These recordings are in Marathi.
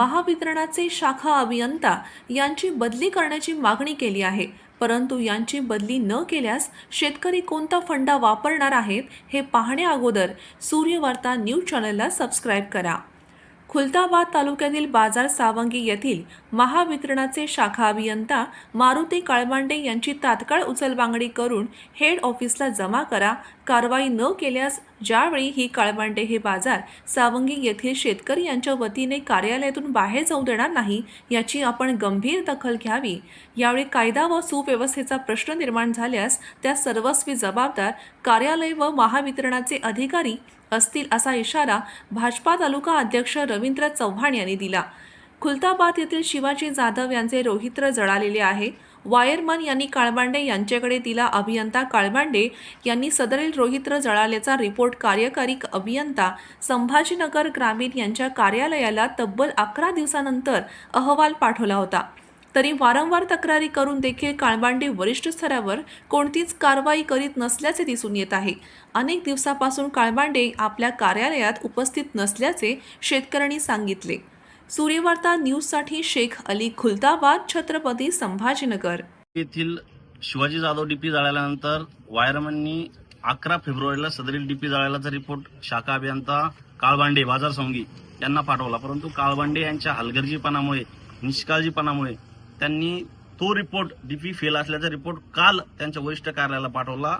महावितरणाचे शाखा अभियंता यांची बदली करण्याची मागणी केली आहे. परंतु यांची बदली न केल्यास शेतकरी कोणता फंडा वापरणार आहेत हे पाहण्या अगोदर सूर्यवार्ता न्यूज चॅनलला सबस्क्राईब करा. खुलताबाद तालुक्यातील बाजार सावंगी येथील महावितरणाचे शाखा अभियंता मारुती काळमांडे यांची तात्काळ उचलबांगडी करून हेड ऑफिसला जमा करा कारवाई न केल्यास ज्यावेळी ही काळमांडे हे बाजार सावंगी येथील शेतकरी यांच्या वतीने कार्यालयातून बाहेर जाऊ देणार नाही याची आपण गंभीर दखल घ्यावी. यावेळी कायदा व सुव्यवस्थेचा प्रश्न निर्माण झाल्यास त्या सर्वस्वी जबाबदार कार्यालय व महावितरणाचे अधिकारी असतील असा इशारा भाजपा तालुका अध्यक्ष रवींद्र चव्हाण यांनी दिला. खुलताबाद येथील शिवाजी जाधव यांचे रोहित्र जळालेले आहे. वायरमन यांनी काळबांडे यांच्याकडे दिला अभियंता काळबांडे यांनी सदरील रोहित्र जळाल्याचा रिपोर्ट कार्यकारी अभियंता संभाजीनगर ग्रामीण यांच्या कार्यालयाला तब्बल अकरा दिवसानंतर अहवाल पाठवला होता. तरी वारंवार तक्रारी करून देखील काळबांडे वरिष्ठ स्तरावर कोणतीच कारवाई करीत नसल्याचे दिसून येत आहे. अनेक दिवसापासून काळबांडे आपल्या कार्यालयात उपस्थित नसल्याचे शेतकऱ्यांनी सांगितले. सूर्यवार्ता न्यूजसाठी शेख अली खुलताबाद छत्रपती संभाजीनगर. येथील शिवाजी जाधव डीपी जाळल्यानंतर वायरमननी अकरा फेब्रुवारीला सदरील डीपी जाळल्याचा रिपोर्ट शाखा अभियंता काळबांडे बाजार सोंगी यांना पाठवला. परंतु काळबांडे यांच्या हलगर्जीपणामुळे निष्काळजीपणामुळे त्यांनी तो रिपोर्ट डीपी फेल असल्याचा रिपोर्ट काल त्यांच्या वरिष्ठ कार्यालयाला पाठवला.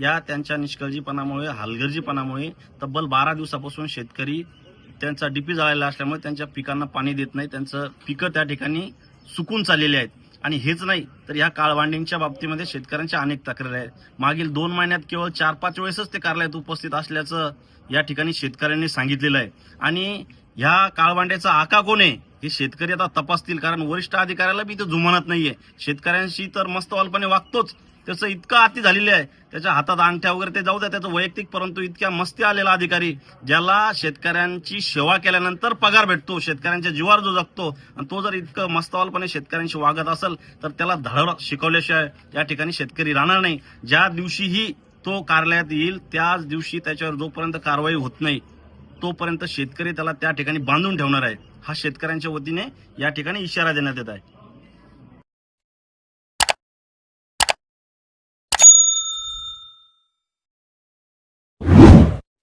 या त्यांच्या निष्काळजीपणामुळे हलगर्जीपणामुळे तब्बल बारा दिवसापासून शेतकरी त्यांचा डीपी जाळलेला असल्यामुळे त्यांच्या पिकांना पाणी देत नाही. त्यांचं पिकं त्या ठिकाणी सुकून चाललेली आहेत. आणि हेच नाही तर या काळवांडींच्या बाबतीमध्ये शेतकऱ्यांच्या अनेक तक्रारी आहेत. मागील दोन महिन्यात केवळ चार पाच वेळेसच ते कार्यालयात उपस्थित असल्याचं या ठिकाणी शेतकऱ्यांनी सांगितलेलं आहे. आणि ह्या काळवांड्याचा आका कोण आहे? हे शेतकरी आता तपासतील कारण वरिष्ठ अधिकाऱ्याला बी इथं जुमानत नाहीये. शेतकऱ्यांशी तर मस्त वालपणे वागतोच. त्याचं इतकं आती झालेलं आहे. त्याच्या हातात अंगठ्या वगैरे ते जाऊ द्या त्याचं वैयक्तिक परंतु इतक्या मस्ती आलेला अधिकारी ज्याला शेतकऱ्यांची सेवा केल्यानंतर पगार भेटतो शेतकऱ्यांच्या जीवावर जो जगतो आणि तो जर इतकं मस्तवालपणे शेतकऱ्यांशी वागत असेल तर त्याला धड शिकवल्याशिवाय या ठिकाणी शेतकरी राहणार नाही. ज्या दिवशीही तो कार्यालयात येईल त्याच दिवशी त्याच्यावर जोपर्यंत कारवाई होत नाही तोपर्यंत शेतकरी त्याला त्या ठिकाणी बांधून ठेवणार आहे. हा शेतकऱ्यांच्या वतीने या ठिकाणी इशारा देण्यात येत आहे.